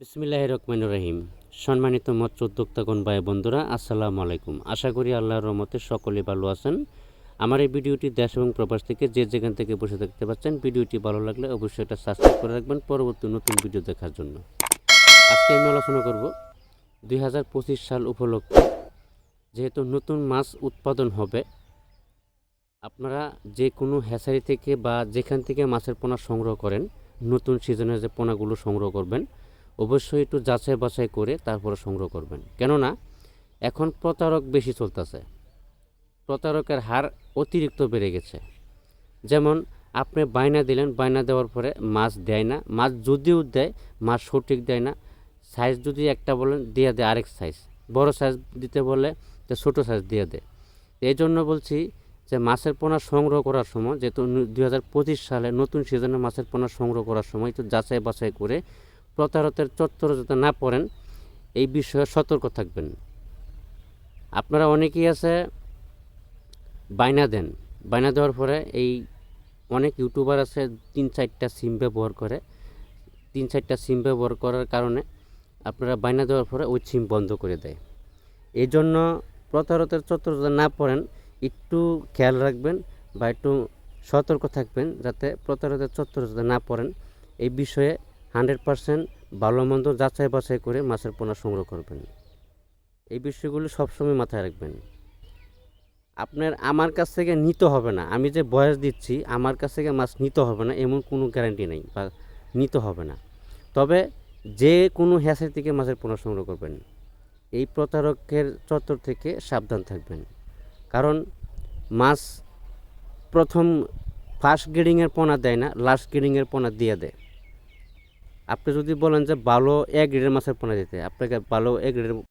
বিসমিল্লাহ রহমান রহিম। সম্মানিত মৎস্য উদ্যোক্তাগণ ভাই বন্ধুরা আসসালামু আলাইকুম। আশা করি আল্লাহর রহমতে সকলে ভালো আছেন। আমার এই ভিডিওটি দেশ এবং প্রবাস থেকে যে যেখান থেকে বসে দেখতে পাচ্ছেন ভিডিওটি ভালো লাগলে অবশ্যই এটা সাবস্ক্রাইব করে রাখবেন পরবর্তী নতুন ভিডিও দেখার জন্য। আজকে আমি আলোচনা করব দুই হাজার পঁচিশ সাল উপলক্ষে যেহেতু নতুন মাছ উৎপাদন হবে, আপনারা যে কোনো হ্যাচারি থেকে বা যেখান থেকে মাছের পোনা সংগ্রহ করেন, নতুন সিজনের যে পোনাগুলো সংগ্রহ করবেন অবশ্যই একটু যাচাই বাছাই করে তারপরে সংগ্রহ করবেন। কেননা, এখন প্রতারক বেশি চলতেছে। প্রতারকের হার অতিরিক্ত বেড়ে গেছে। যেমন, আপনি বায়না দিলেন, বায়না দেওয়ার পরে মাছ দেয় না। মাছ যদিও দেয়, মাছ সঠিক দেয় না। সাইজ যদি একটা বলেন, দিয়ে দেয় আরেক সাইজ। বড় সাইজ দিতে বলে তো ছোটো সাইজ দিয়ে দেয়। এই জন্য বলছি যে মাছের পোনা সংগ্রহ করার সময়, যেহেতু দুই হাজার পঁচিশ সালে নতুন সিজনে মাছের পোনা সংগ্রহ করার সময় একটু যাচাই বাছাই করে প্রতারকের চত্বরে যাতে না পড়েন, এই বিষয়ে সতর্ক থাকবেন। আপনারা অনেকেই আছে, বায়না দেন। বায়না দেওয়ার পরে এই অনেক ইউটিউবার আছে, তিন চারটা সিম ব্যবহার করে। তিন চারটা সিম ব্যবহার করার কারণে আপনারা বায়না দেওয়ার পরে ওই সিম বন্ধ করে দেয়। এই জন্য প্রতারতের চত্বর না পড়েন, একটু খেয়াল রাখবেন বা একটু সতর্ক থাকবেন, যাতে প্রতারতের চত্বর না পড়েন। এই বিষয়ে হান্ড্রেড পারসেন্ট ভালো মন্দ যাচাই বাছাই করে মাছের পোনা সংগ্রহ করবেন। এই বিষয়গুলো সবসময় মাথায় রাখবেন। আপনার আমার কাছ থেকে নিতে হবে না। আমি যে বয়স দিচ্ছি, আমার কাছ থেকে মাছ নিতে হবে না, এমন কোনো গ্যারান্টি নেই বা নিতে হবে না। তবে যে কোনো হ্যাসের থেকে মাছের পোনা সংগ্রহ করবেন। এই প্রতারকের চত্বর থেকে সাবধান থাকবেন। কারণ মাছ প্রথম ফার্স্ট গ্রেডিংয়ের পোনা দেয় না লাস্ট গ্রেডিংয়ের পোনা দিয়ে দেয়। আপনি যদি বলেন যে ভালো এক গ্রেডের মাছের পোনা দিতে আপনাকে ভালো এক গ্রেডের